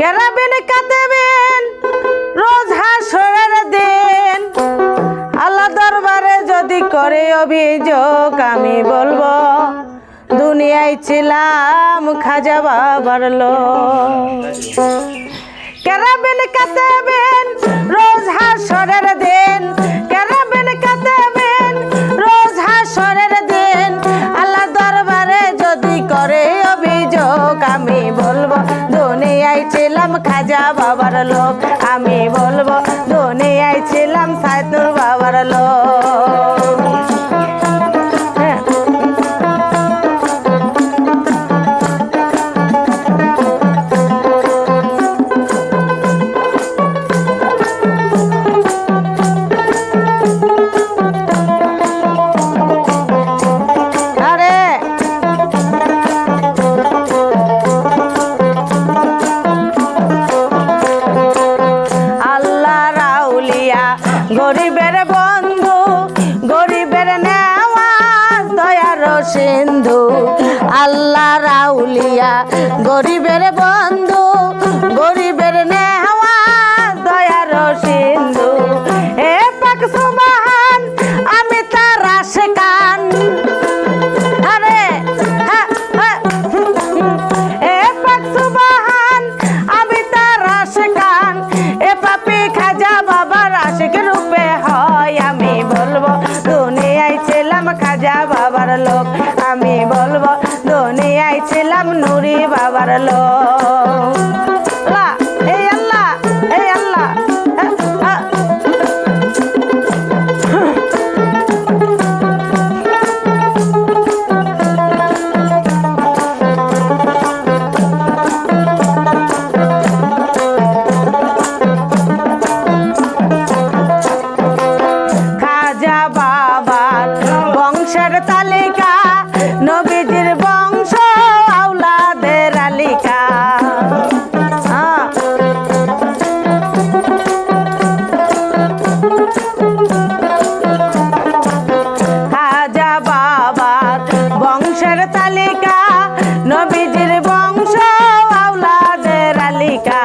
কেরাবেন, কাঁদেবেন, রোজ হাসরের দিন। আল্লাহ দরবারে যদি করে অভিযোগ, আমি বলব, দুনিয়ায় ছিলাম, খাজা বাবার লোক। কেরাবেন, কাঁদেবেন, রোজ হাসরের দিন। বলব দুনিয়ায় আইছিলাম সাইতুর বাবার লোক। সিন্ধু আল্লাহ রাউলিয়া গরিবের বন্ধু। আল্লাহ, এই আল্লাহ এই আল্লাহ হ্যাঁ, হ্যাঁ। খাজা বাবার বংশের তালিকা নবীজির নবীজির বংশ আউলাদের আলিকা।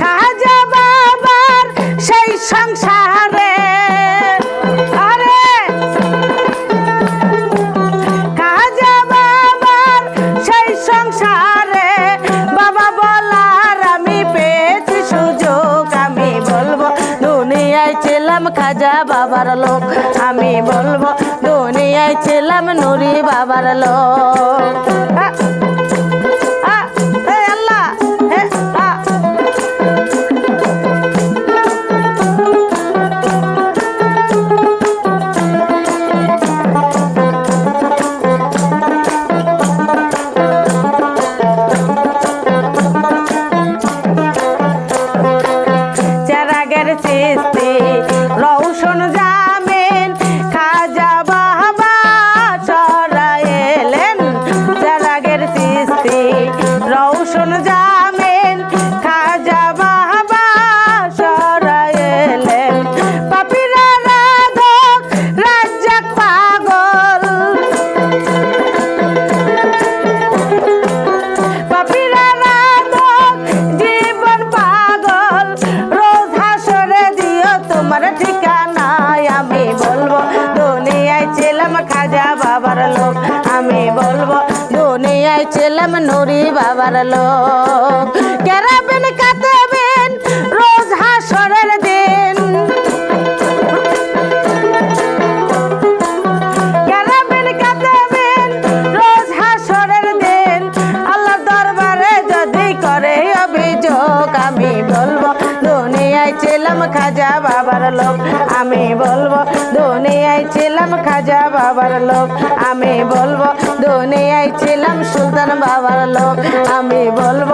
খাজা বাবার সেই সংসারে। আরে! খাজা বাবার সেই সংসারে। বাবা বলার আমি পেয়েছি সুযোগ, আমি বলব, দুনিয়ায় ছিলাম খাজা বাবার লোক। আমি বলব, দুনিয়ায় ছিলাম নুরি বাবার লোক। চেরাগের রওশন রৌশন ছিলাম খাজা বাবার লোক। আমি বলব দুনিয়ায় ছিলাম নুরি বাবার লোক। বাবার লোক আমি বলব, দুনিয়ায় ছিলাম খাজা বাবার লোক আমি বলব, দুনিয়ায় ছিলাম সুলতান বাবার লোক আমি বলব